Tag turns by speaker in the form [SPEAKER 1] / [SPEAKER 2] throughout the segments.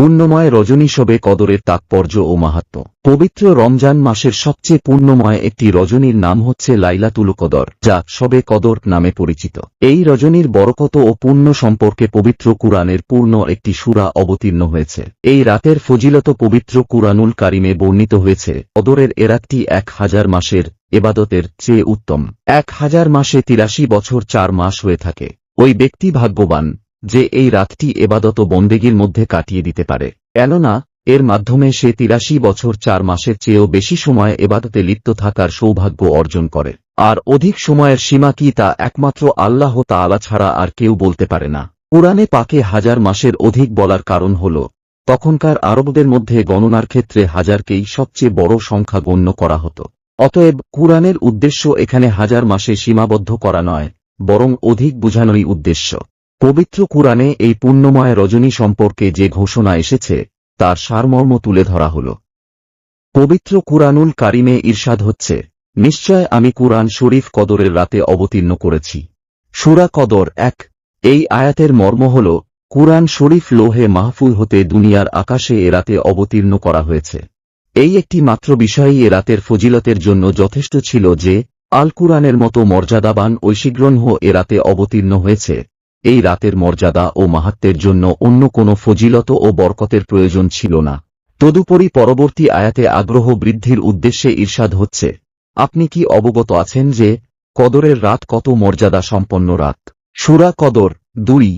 [SPEAKER 1] পুণ্যময় রজনী শবে কদরের তাৎপর্য ও মাহাত্ম। পবিত্র রমজান মাসের সবচেয়ে পুণ্যময় একটি রজনীর নাম হচ্ছে লাইলাতুল কদর, যা শবে কদর নামে পরিচিত। এই রজনীর বরকত ও পুণ্য সম্পর্কে পবিত্র কুরআনের পূর্ণ একটি সুরা অবতীর্ণ হয়েছে। এই রাতের ফজিলত পবিত্র কুরআনুল কারিমে বর্ণিত হয়েছে, কদরের এরাতটি এক হাজার মাসের এবাদতের চেয়ে উত্তম। এক হাজার মাসে তিরাশি বছর চার মাস হয়ে থাকে। ওই ব্যক্তি ভাগ্যবান যে এই রাতটি এবাদত বন্দেগীর মধ্যে কাটিয়ে দিতে পারে। কেননা, এর মাধ্যমে সে তিরাশি বছর চার মাসের চেয়েও বেশি সময় এবাদতে লিপ্ত থাকার সৌভাগ্য অর্জন করে। আর অধিক সময়ের সীমা কি তা একমাত্র আল্লাহ তাআলা ছাড়া আর কেউ বলতে পারে না। পুরাণে পাকে হাজার মাসের অধিক বলার কারণ হল, তখনকার আরবদের মধ্যে গণনার ক্ষেত্রে হাজারকেই সবচেয়ে বড় সংখ্যা গণ্য করা হতো। অতএব কুরআনের উদ্দেশ্য এখানে হাজার মাসে সীমাবদ্ধ করা নয়, বরং অধিক বুঝানোই উদ্দেশ্য। পবিত্র কুরআনে এই পুণ্যময় রজনী সম্পর্কে যে ঘোষণা এসেছে, তার সারমর্ম তুলে ধরা হল। পবিত্র কুরআনুল কারিমে ঈর্ষাদ হচ্ছে, নিশ্চয় আমি কুরআন শরীফ কদরের রাতে অবতীর্ণ করেছি। সুরা কদর এক, এই আয়াতের মর্ম হল, কুরআন শরীফ লোহে মাহফুল হতে দুনিয়ার আকাশে এ রাতে অবতীর্ণ করা হয়েছে। এই একটি মাত্র বিষয়ই এ রাতের ফজিলতের জন্য যথেষ্ট ছিল যে আল কুরআনের মতো মর্যাদাবান ঐশীগ্রন্হ এ রাতে অবতীর্ণ হয়েছে। এই রাতের মর্যাদা ও মাহাত্মের জন্য অন্য কোনো ফজিলত ও বরকতের প্রয়োজন ছিল না। তদুপরি পরবর্তী আয়াতে আগ্রহ বৃদ্ধির উদ্দেশ্যে ঈর্ষাদ হচ্ছে, আপনি কি অবগত আছেন যে কদরের রাত কত মর্যাদা সম্পন্ন রাত? সুরা কদর দুই,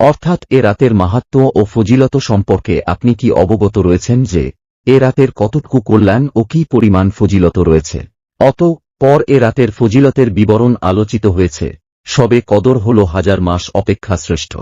[SPEAKER 1] অর্থাৎ এ রাতের মাহাত্ম ও ফজিলত সম্পর্কে আপনি কি অবগত রয়েছেন যে এ রাতের কতটুকু কল্যাণ ও কি পরিমাণ ফজিলত রয়েছে? অত পর এ রাতের ফজিলতের বিবরণ আলোচিত হয়েছে। সবে কদর হল হাজার মাস অপেক্ষা শ্রেষ্ঠ।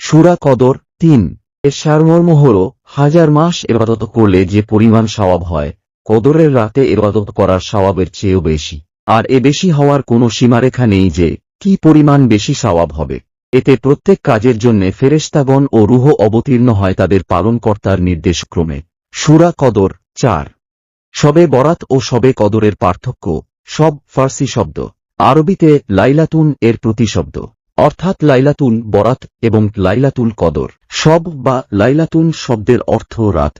[SPEAKER 1] সুরা কদর তিন। এর সারমর্ম হল, হাজার মাস এবাদত করলে যে পরিমাণ সওয়াব হয়, কদরের রাতে এবাদত করার সওয়াবের চেয়েও বেশি। আর এ বেশি হওয়ার কোনো সীমারেখা নেই যে, কি পরিমাণ বেশি সওয়াব হবে। এতে প্রত্যেক কাজের জন্য ফেরেস্তাগণ ও রুহ অবতীর্ণ হয় তাদের পালনকর্তার নির্দেশক্রমে সুরা কদর চার। সবে বরাত ও সবে কদরের পার্থক্য, সব ফার্সি শব্দ। আরবিতে লাইলাতুন এর প্রতিশব্দ। অর্থাৎ লাইলাতুন বরাত এবং লাইলাতুল কদর। সব বা লাইলাতুন শব্দের অর্থ রাত।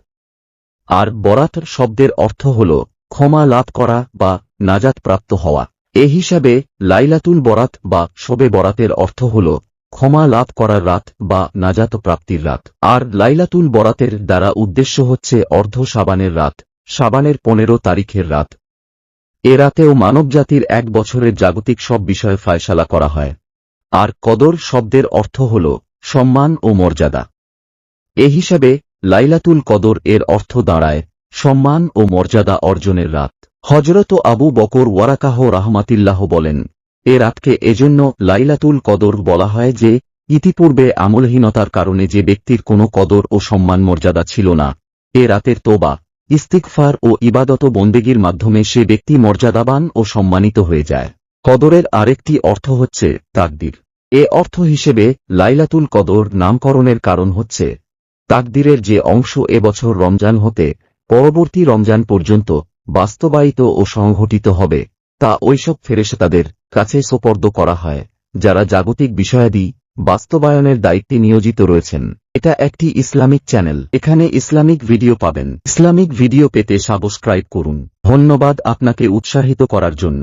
[SPEAKER 1] আর বরাত শব্দের অর্থ হল ক্ষমা লাভ করা বা নাজাত প্রাপ্ত হওয়া। এ হিসাবে লাইলাতুল বরাত বা শবে বরাতের অর্থ হল ক্ষমা লাভ করার রাত বা নাজাত প্রাপ্তির রাত। আর লাইলাতুল বরাতের দ্বারা উদ্দেশ্য হচ্ছে অর্ধ সাবানের রাত, সাবানের পনেরো তারিখের রাত। এ রাতেও মানবজাতির এক বছরের জাগতিক সব বিষয়ে ফায়সালা করা হয়। আর কদর শব্দের অর্থ হল সম্মান ও মর্যাদা। এ হিসাবে, লাইলাতুল কদর এর অর্থ দাঁড়ায় সম্মান ও মর্যাদা অর্জনের রাত। হজরত আবু বকর ওয়ারাকাহ রাহমাতিল্লাহ বলেন, এ রাতকে এজন্য লাইলাতুল কদর বলা হয় যে, ইতিপূর্বে আমলহীনতার কারণে যে ব্যক্তির কোনো কদর ও সম্মান মর্যাদা ছিল না, এ রাতের তোবা ইস্তিকফার ও ইবাদত বন্দেগীর মাধ্যমে সে ব্যক্তি মর্যাদাবান ও সম্মানিত হয়ে যায়। কদরের আরেকটি অর্থ হচ্ছে তাকদির। এ অর্থ হিসেবে লাইলাতুল কদর নামকরণের কারণ হচ্ছে তাকদিরের যে অংশ এবছর রমজান হতে পরবর্তী রমজান পর্যন্ত বাস্তবায়িত ও সংঘটিত হবে, তা ওইসব ফেরেশতাদের কাছে সোপর্দ করা হয়, যারা জাগতিক বিষয়াদি বাস্তবায়নের দায়িত্বে নিয়োজিত রয়েছেন। এটা একটি ইসলামিক চ্যানেল। এখানে ইসলামিক ভিডিও পাবেন। ইসলামিক ভিডিও পেতে সাবস্ক্রাইব করুন। ধন্যবাদ আপনাকে উৎসাহিত করার জন্য।